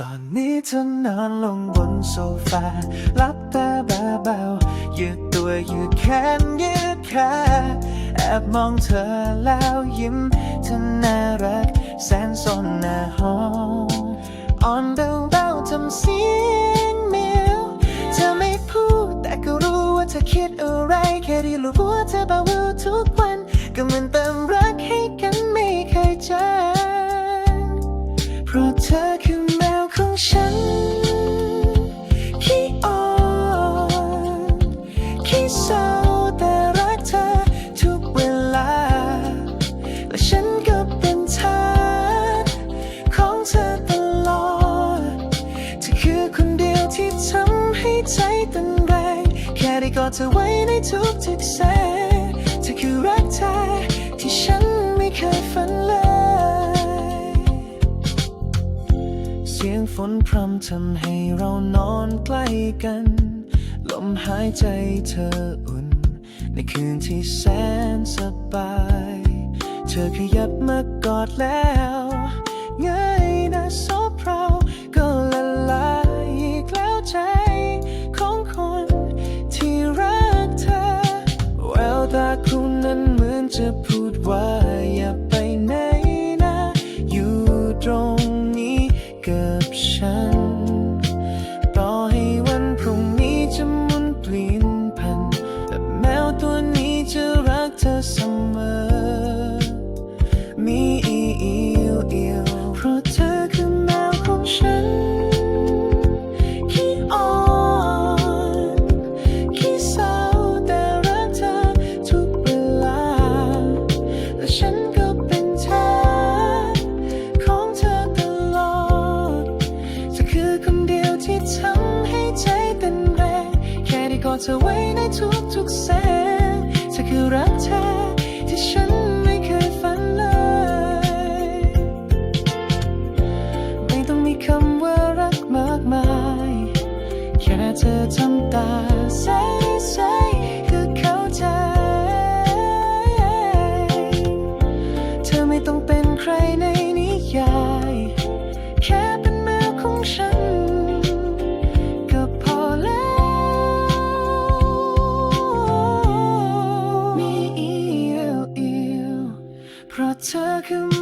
ตอนนี้เธอนอนลงบนโซฟาลับตาเบาๆยืดตัวยืดแขนยืดขาแอบมองเธอแล้วยิ้มเธอน่ารักแสนสนน้าหองอ่อนเบาๆทำเสียงเมียวเธอไม่พูดแต่ก็รู้ว่าเธอคิดอะไรแค่ได้รู้ว่าเธอเบาๆทุกวัน ก็เหมันเติมรักให้กันไม่เคยจางเพราะเธอคือ ก็เป็นทาสของเธอตลอดเธอคือคนเดียวที่ทำให้ใจเต้นแรงแค่ได้กอดเธอไว้ในทุกทุกๆแสงเธอคือรักแท้ที่ฉันไม่เคยฝันเลยเสียงฝนพรำทำให้เรานอนใกล้กัน ลมหายใจเธออุ่น ในคืนที่แสนสบาย เธอขยับมากอดแล้วเงยหน้าซบเราก็ละลายอีกแล้วใจของคนที่รักเธอ แววตาคุณนั้นเหมือนจะพูดว่าอย่าไป เธอไว้ในทุกทุกๆแสงเธอคือรักแท้ที่ฉันไม่เคยฝันเลย ไม่ต้องมีคำว่ารักมากมาย แค่เธอทำตาใสใสๆ เพราะเธอคือ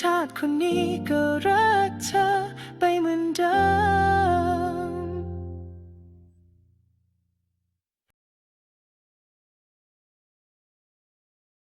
ชาติคนนี้ก็รักเธอไปเหมือนเดิม